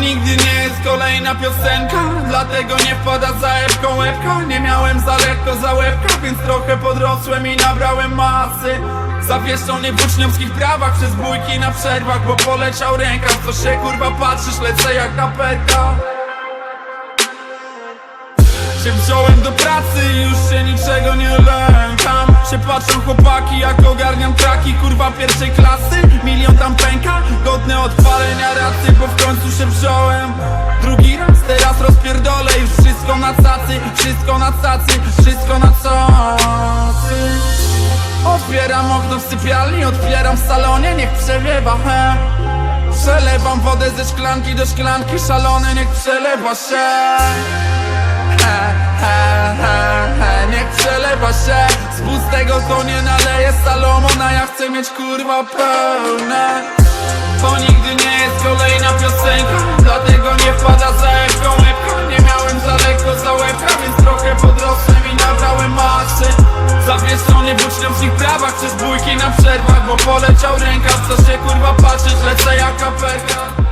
nigdy nie jest kolejna piosenka Dlatego nie wpada za epką łebka. Nie miałem za lekko za łebka Więc trochę podrosłem i nabrałem masy. Zawieszony w uczniowskich prawach Przez bójki na przerwach Bo poleciał rękaw. Co się kurwa patrzysz, lecę jak kapelka się wziąłem do pracy i już się niczego nie lękam. Się patrzą chłopaki jak ogarniam traki Kurwa pierwszej klasy, milion tam pęka Drugi raz, teraz rozpierdolę już wszystko na cacy Wszystko na cacy, wszystko na cacy. Otwieram okno w sypialni, otwieram w salonie, niech przewiewa, he. Przelewam wodę ze szklanki do szklanki, szalony niech przelewa się. He, he, he, he, niech przelewa się. Z pustego to nie naleje Salomona Ja chcę mieć kurwa pełne. Nigdy Zawieszony w uczniowskich prawach Przez bójki na przerwach Bo poleciał rękaw Co się kurwa patrzeć Lecę jak kaperka